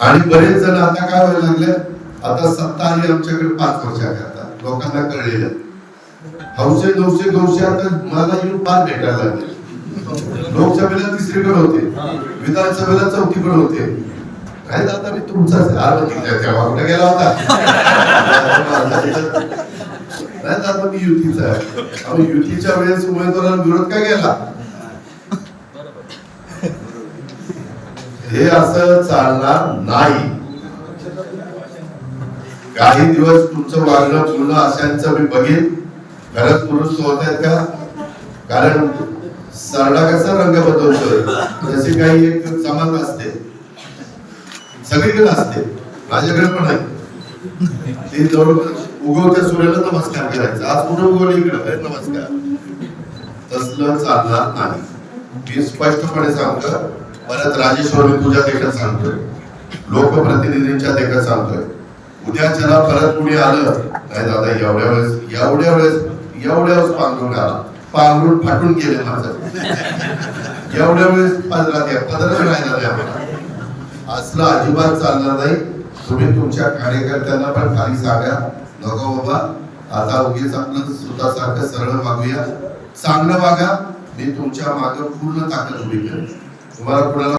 आणि बरेच जण आता काय व्हायला लागले? आता सत्ता आली आमच्याकडे पाच वर्षाकरता लोकांना कळलेलं हौसे नऊशे गौशे आता मला येऊन पाच भेटायला लागले. लोकसभेला तिसरीकडे होते. विधानसभेला चौथीकडे होते. काय दादा मी तुमचाच आलो तेव्हा कुठे गेला होता. नाही दादा मी युतीचा आहे. युतीच्या वेळेस उमेदवाराला विरोध काय केला? हे असं चालणार नाही. काही दिवस तुमचं वागणं पूर्ण अशांचं मी बघेन. खरंच पुरुष होत आहेत का? कारण सरडा कसा रंग बदलतोय? जशी काही एक चमक असते. सगळीकडे असते. माझ्याकडे पण आहे. ते जवळ उगवत्या सूर्याला नमस्कार करायचा. आज कुठं उगवलं इकडे? नमस्कार. तसलं चालणार नाही. मी स्पष्टपणे सांगतो परत राजेश्वर मी तुझ्या देखत सांगतोय. लोकप्रतिनिधींच्या देखत सांगतोय. उद्या चला परत कुणी आलं? नाही दादा एवढ्या वेळेस एवढ्या वेळेस एवढ्या वेळेस पांघरून आला. पांघरून फाटून गेले माझं एवढ्या वेळेस पदरात या पदरात नाही आम्हाला. असलं अजिबात चालणार नाही. तुम्ही तुमच्या कार्यकर्त्यांना पण खाली सांगा. नको बाबा. आता उगीच आपलं स्वतःसारखं सरळ वागूया. चांगलं वागा. मी तुमच्या मागे पूर्ण ताकद उभी करेन. तुम्हाला कुणाला